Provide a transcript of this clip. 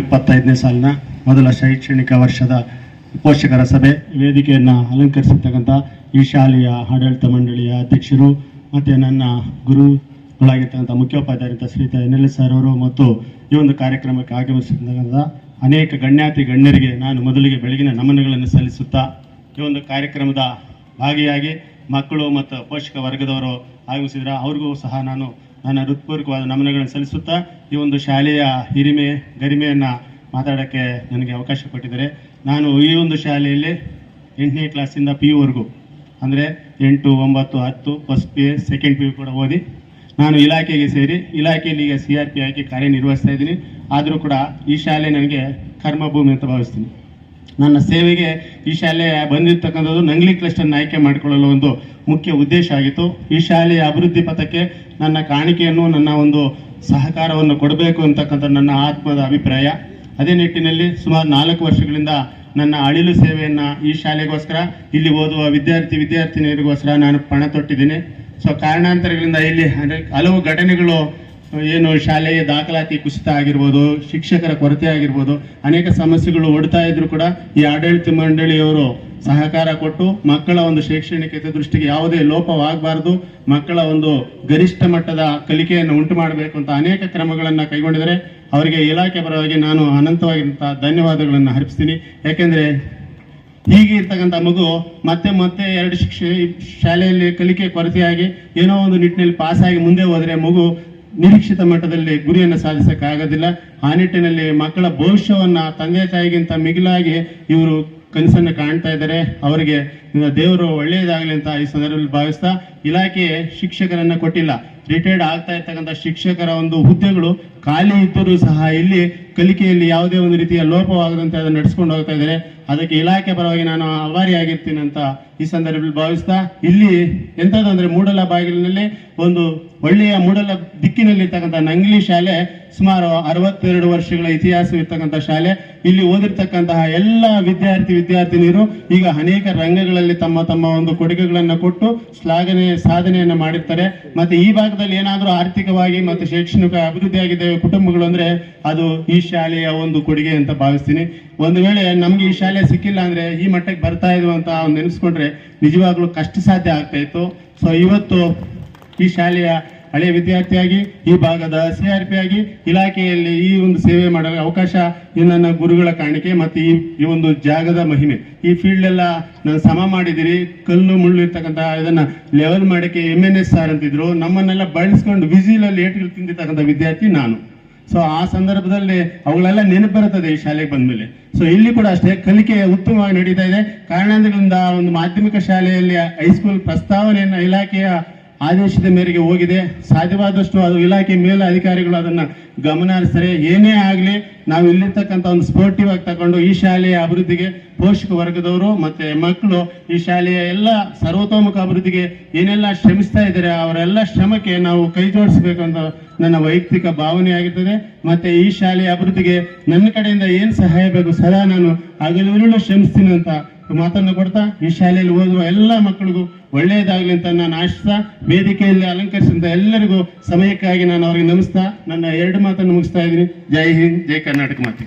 ಇಪ್ಪತ್ತೈದನೇ ಸಾಲಿನ ಮೊದಲ ಶೈಕ್ಷಣಿಕ ವರ್ಷದ ಪೋಷಕರ ಸಭೆ. ವೇದಿಕೆಯನ್ನು ಅಲಂಕರಿಸಿರ್ತಕ್ಕಂಥ ಈ ಶಾಲೆಯ ಆಡಳಿತ ಮಂಡಳಿಯ ಅಧ್ಯಕ್ಷರು ಮತ್ತು ನನ್ನ ಗುರುಗಳಾಗಿರ್ತಕ್ಕಂಥ ಮುಖ್ಯೋಪಾಧ್ಯಾಯರಂತ ಶ್ರೀತ ಎನ್ ಎಲ್ ಎಸ್ ಸರ್ ಅವರು ಮತ್ತು ಈ ಒಂದು ಕಾರ್ಯಕ್ರಮಕ್ಕೆ ಆಗಮಿಸಿರ್ತಕ್ಕಂಥ ಅನೇಕ ಗಣ್ಯಾತಿ ಗಣ್ಯರಿಗೆ ನಾನು ಮೊದಲಿಗೆ ಬೆಳಗಿನ ನಮನಗಳನ್ನು ಸಲ್ಲಿಸುತ್ತಾ ಈ ಒಂದು ಕಾರ್ಯಕ್ರಮದ ಭಾಗಿಯಾಗಿ ಮಕ್ಕಳು ಮತ್ತು ಪೋಷಕ ವರ್ಗದವರು ಆಗಮಿಸಿದ್ರೆ. ಅವ್ರಿಗೂ ಸಹ ನಾನು ನನ್ನ ಹೃತ್ಪೂರ್ವಕವಾದ ನಮನಗಳನ್ನು ಸಲ್ಲಿಸುತ್ತಾ ಈ ಒಂದು ಶಾಲೆಯ ಹಿರಿಮೆ, ಗರಿಮೆಯನ್ನು ಮಾತಾಡೋಕ್ಕೆ ನನಗೆ ಅವಕಾಶ ಕೊಟ್ಟಿದ್ದಾರೆ. ನಾನು ಈ ಒಂದು ಶಾಲೆಯಲ್ಲಿ ಎಂಟನೇ ಕ್ಲಾಸಿಂದ ಪಿ ಯುವರೆಗೂ ಅಂದರೆ ಎಂಟು, ಒಂಬತ್ತು, ಹತ್ತು ಫಸ್ಟ್ ಪಿ ಸೆಕೆಂಡ್ ಪಿ ಕೂಡ ಓದಿ ನಾನು ಇಲಾಖೆಗೆ ಸೇರಿ ಇಲಾಖೆಯಲ್ಲಿ ಈಗ ಸಿ ಆರ್ ಪಿ ಆಗಿ ಕಾರ್ಯನಿರ್ವಹಿಸ್ತಾ ಇದ್ದೀನಿ. ಆದರೂ ಕೂಡ ಈ ಶಾಲೆ ನನಗೆ ಕರ್ಮಭೂಮಿ ಅಂತ ಭಾವಿಸ್ತೀನಿ. ನನ್ನ ಸೇವೆಗೆ ಈ ಶಾಲೆ ಬಂದಿರತಕ್ಕಂಥದ್ದು ನಂಗ್ಲಿ ಕ್ಲಸ್ಟರ್ನ ಆಯ್ಕೆ ಮಾಡಿಕೊಳ್ಳಲು ಒಂದು ಮುಖ್ಯ ಉದ್ದೇಶ ಆಗಿತ್ತು. ಈ ಶಾಲೆಯ ಅಭಿವೃದ್ಧಿ ಪಥಕ್ಕೆ ನನ್ನ ಕಾಣಿಕೆಯನ್ನು, ನನ್ನ ಒಂದು ಸಹಕಾರವನ್ನು ಕೊಡಬೇಕು ಅಂತಕ್ಕಂಥ ನನ್ನ ಆತ್ಮದ ಅಭಿಪ್ರಾಯ. ಅದೇ ನಿಟ್ಟಿನಲ್ಲಿ ಸುಮಾರು ನಾಲ್ಕು ವರ್ಷಗಳಿಂದ ನನ್ನ ಅಳಿಲು ಸೇವೆಯನ್ನು ಈ ಶಾಲೆಗೋಸ್ಕರ, ಇಲ್ಲಿ ಓದುವ ವಿದ್ಯಾರ್ಥಿ, ವಿದ್ಯಾರ್ಥಿನಿಯರಿಗೋಸ್ಕರ ನಾನು ಪಣ ತೊಟ್ಟಿದ್ದೀನಿ ಸೊ ಕಾರಣಾಂತರಗಳಿಂದ ಇಲ್ಲಿ ಹಲವು ಘಟನೆಗಳು ಏನು ಶಾಲೆಯ ದಾಖಲಾತಿ ಕುಸಿತ ಆಗಿರ್ಬೋದು, ಶಿಕ್ಷಕರ ಕೊರತೆ ಆಗಿರ್ಬೋದು, ಅನೇಕ ಸಮಸ್ಯೆಗಳು ಓಡ್ತಾ ಇದ್ರು ಕೂಡ ಈ ಆಡಳಿತ ಮಂಡಳಿಯವರು ಸಹಕಾರ ಕೊಟ್ಟು ಮಕ್ಕಳ ಒಂದು ಶೈಕ್ಷಣಿಕ ದೃಷ್ಟಿಗೆ ಯಾವುದೇ ಲೋಪವಾಗಬಾರ್ದು, ಮಕ್ಕಳ ಒಂದು ಗರಿಷ್ಠ ಮಟ್ಟದ ಕಲಿಕೆಯನ್ನು ಉಂಟು ಮಾಡಬೇಕು ಅಂತ ಅನೇಕ ಕ್ರಮಗಳನ್ನು ಕೈಗೊಂಡಿದ್ದಾರೆ. ಅವರಿಗೆ ಇಲಾಖೆ ಪರವಾಗಿ ನಾನು ಅನಂತವಾಗಿಂತ ಧನ್ಯವಾದಗಳನ್ನು ಅರ್ಪಿಸ್ತೀನಿ. ಯಾಕೆಂದರೆ ಹೀಗೆ ಇರ್ತಕ್ಕಂಥ ಮಗು ಮತ್ತೆ ಮತ್ತೆ ಎರಡು ಶಿಕ್ಷೆ, ಶಾಲೆಯಲ್ಲಿ ಕಲಿಕೆ ಕೊರತೆಯಾಗಿ ಏನೋ ಒಂದು ನಿಟ್ಟಿನಲ್ಲಿ ಪಾಸಾಗಿ ಮುಂದೆ ಹೋದರೆ ಮಗು ನಿರೀಕ್ಷಿತ ಮಟ್ಟದಲ್ಲಿ ಗುರಿಯನ್ನು ಸಾಧಿಸಕ್ಕಾಗೋದಿಲ್ಲ. ಆ ನಿಟ್ಟಿನಲ್ಲಿ ಮಕ್ಕಳ ಭವಿಷ್ಯವನ್ನು ತಂದೆ ತಾಯಿಗಿಂತ ಮಿಗಿಲಾಗಿ ಇವರು ಕನಸನ್ನು ಕಾಣ್ತಾ ಇದ್ದಾರೆ. ಅವರಿಗೆ ದೇವರು ಒಳ್ಳೆಯದಾಗಲಿ ಅಂತ ಈ ಸಂದರ್ಭದಲ್ಲಿ ಭಾವಿಸ್ತಾ ಇಲಾಖೆ ಶಿಕ್ಷಕರನ್ನ ಕೊಟ್ಟಿಲ್ಲ. ರಿಟೈರ್ಡ್ ಆಗ್ತಾ ಇರ್ತಕ್ಕಂಥ ಶಿಕ್ಷಕರ ಒಂದು ಹುದ್ದೆಗಳು ಖಾಲಿ ಇದ್ದರೂ ಸಹ ಇಲ್ಲಿ ಕಲಿಕೆಯಲ್ಲಿ ಯಾವುದೇ ಒಂದು ರೀತಿಯ ಲೋಪವಾಗದಂತೆ ಅದನ್ನು ನಡೆಸ್ಕೊಂಡು ಹೋಗ್ತಾ ಇದ್ದಾರೆ. ಅದಕ್ಕೆ ಇಲಾಖೆ ಪರವಾಗಿ ನಾನು ಆಭಾರಿಯಾಗಿರ್ತೀನಿ ಅಂತ ಈ ಸಂದರ್ಭದಲ್ಲಿ ಭಾವಿಸ್ತಾ ಇಲ್ಲಿ ಎಂಥದ್ದು ಅಂದರೆ ಮೂಡಲ ಬಾಗಿಲಿನಲ್ಲಿ ಒಂದು ಒಳ್ಳೆಯ ಮೂಡಲ ದಿಕ್ಕಿನಲ್ಲಿರ್ತಕ್ಕಂಥ ನಂಗ್ಲಿ ಶಾಲೆ ಸುಮಾರು ಅರವತ್ತೆರಡು ವರ್ಷಗಳ ಇತಿಹಾಸವಿರ್ತಕ್ಕಂಥ ಶಾಲೆ. ಇಲ್ಲಿ ಓದಿರ್ತಕ್ಕಂತಹ ಎಲ್ಲ ವಿದ್ಯಾರ್ಥಿ, ವಿದ್ಯಾರ್ಥಿನಿಯರು ಈಗ ಅನೇಕ ರಂಗಗಳಲ್ಲಿ ತಮ್ಮ ತಮ್ಮ ಒಂದು ಕೊಡುಗೆಗಳನ್ನು ಕೊಟ್ಟು ಶ್ಲಾಘನೆ, ಸಾಧನೆಯನ್ನ ಮಾಡಿರ್ತಾರೆ. ಮತ್ತೆ ಈ ಭಾಗದಲ್ಲಿ ಏನಾದರೂ ಆರ್ಥಿಕವಾಗಿ ಮತ್ತು ಶೈಕ್ಷಣಿಕ ಅಭಿವೃದ್ಧಿ ಆಗಿದೆ ಕುಟುಂಬಗಳು ಅಂದ್ರೆ ಅದು ಈ ಶಾಲೆಯ ಒಂದು ಕೊಡುಗೆ ಅಂತ ಭಾವಿಸ್ತೀನಿ. ಒಂದು ವೇಳೆ ನಮ್ಗೆ ಈ ಶಾಲೆ ಸಿಕ್ಕಿಲ್ಲ ಅಂದ್ರೆ ಈ ಮಟ್ಟಕ್ಕೆ ಬರ್ತಾ ಇದ್ವು ಅಂತ ನೆನೆಸ್ಕೊಂಡ್ರೆ ನಿಜವಾಗ್ಲೂ ಕಷ್ಟ ಸಾಧ್ಯ ಆಗ್ತಾ ಇತ್ತು. ಸೊ ಇವತ್ತು ಈ ಶಾಲೆಯ ಹಳೆಯ ವಿದ್ಯಾರ್ಥಿಯಾಗಿ, ಈ ಭಾಗದ ಸಿ ಆರ್ ಪಿ ಆಗಿ ಇಲಾಖೆಯಲ್ಲಿ ಈ ಒಂದು ಸೇವೆ ಮಾಡಲು ಅವಕಾಶ ಈ ನನ್ನ ಗುರುಗಳ ಕಾಣಿಕೆ ಮತ್ತು ಈ ಈ ಒಂದು ಜಾಗದ ಮಹಿಮೆ. ಈ ಫೀಲ್ಡ್ ಎಲ್ಲ ನಾನು ಸಮ ಮಾಡಿದಿರಿ ಕಲ್ಲು ಮುಳ್ಳು ಇರ್ತಕ್ಕಂಥ ಇದನ್ನು ಲೆವೆಲ್ ಮಾಡೋಕ್ಕೆ ಎಂ ಎನ್ ಎಸ್ ಸಾರ್ ಅಂತಿದ್ರು. ನಮ್ಮನ್ನೆಲ್ಲ ಬಳಸ್ಕೊಂಡು ವಿಜಿಲಲ್ಲಿ ಏಟ್ಗಳು ತಿಂದಿರ್ತಕ್ಕಂಥ ವಿದ್ಯಾರ್ಥಿ ನಾನು. ಸೊ ಆ ಸಂದರ್ಭದಲ್ಲಿ ಅವುಗಳೆಲ್ಲ ನೆನಪು ಬರುತ್ತದೆ ಈ ಶಾಲೆಗೆ ಬಂದಮೇಲೆ. ಸೊ ಇಲ್ಲಿ ಕೂಡ ಅಷ್ಟೇ ಕಲಿಕೆ ಉತ್ತಮವಾಗಿ ನಡೀತಾ ಇದೆ. ಕಾರಣಾಂತರಗಳಿಂದ ಒಂದು ಮಾಧ್ಯಮಿಕ ಶಾಲೆಯಲ್ಲಿ ಹೈಸ್ಕೂಲ್ ಪ್ರಸ್ತಾವನೆಯನ್ನು ಇಲಾಖೆಯ ಆದೇಶದ ಮೇರೆಗೆ ಹೋಗಿದೆ. ಸಾಧ್ಯವಾದಷ್ಟು ಅದು ಇಲಾಖೆ ಮೇಲೆ ಅಧಿಕಾರಿಗಳು ಅದನ್ನು ಗಮನ ಹರಿಸ್ತಾರೆ ಏನೇ ಆಗಲಿ, ನಾವು ಇಲ್ಲಿರ್ತಕ್ಕಂಥ ಒಂದು ಸ್ಪೋರ್ಟಿವ್ ಆಗಿ ತಗೊಂಡು ಈ ಶಾಲೆಯ ಅಭಿವೃದ್ಧಿಗೆ ಪೋಷಕ ವರ್ಗದವರು ಮತ್ತು ಮಕ್ಕಳು ಈ ಶಾಲೆಯ ಎಲ್ಲ ಸರ್ವತೋಮುಖ ಅಭಿವೃದ್ಧಿಗೆ ಏನೆಲ್ಲ ಶ್ರಮಿಸ್ತಾ ಇದ್ದಾರೆ, ಅವರೆಲ್ಲ ಶ್ರಮಕ್ಕೆ ನಾವು ಕೈ ಜೋಡಿಸಬೇಕು ಅಂತ ನನ್ನ ವೈಯಕ್ತಿಕ ಭಾವನೆ ಆಗಿರ್ತದೆ. ಮತ್ತು ಈ ಶಾಲೆಯ ಅಭಿವೃದ್ಧಿಗೆ ನನ್ನ ಕಡೆಯಿಂದ ಏನು ಸಹಾಯ ಬೇಕು, ಸದಾ ನಾನು ಹಗಲಿರುಳು ಶ್ರಮಿಸ್ತೀನಿ ಅಂತ ಮಾತನ್ನು ಕೊಡ್ತಾ ಈ ಶಾಲೆಯಲ್ಲಿ ಓದುವ ಎಲ್ಲ ಮಕ್ಕಳಿಗೂ ಒಳ್ಳೆಯದಾಗಲಿ ಅಂತ ನಾನು ಆಶಿಸ್ತಾ, ವೇದಿಕೆಯಲ್ಲಿ ಅಲಂಕರಿಸಿದ ಎಲ್ಲರಿಗೂ ಸಮಯಕ್ಕಾಗಿ ನಾನು ಅವರಿಗೆ ನಮಿಸ್ತಾ, ನನ್ನ ಎರಡು ಮಾತನ್ನು ಮುಗಿಸ್ತಾ ಇದ್ದೀನಿ. ಜೈ ಹಿಂದ್, ಜೈ ಕರ್ನಾಟಕ ಮಾತೆ.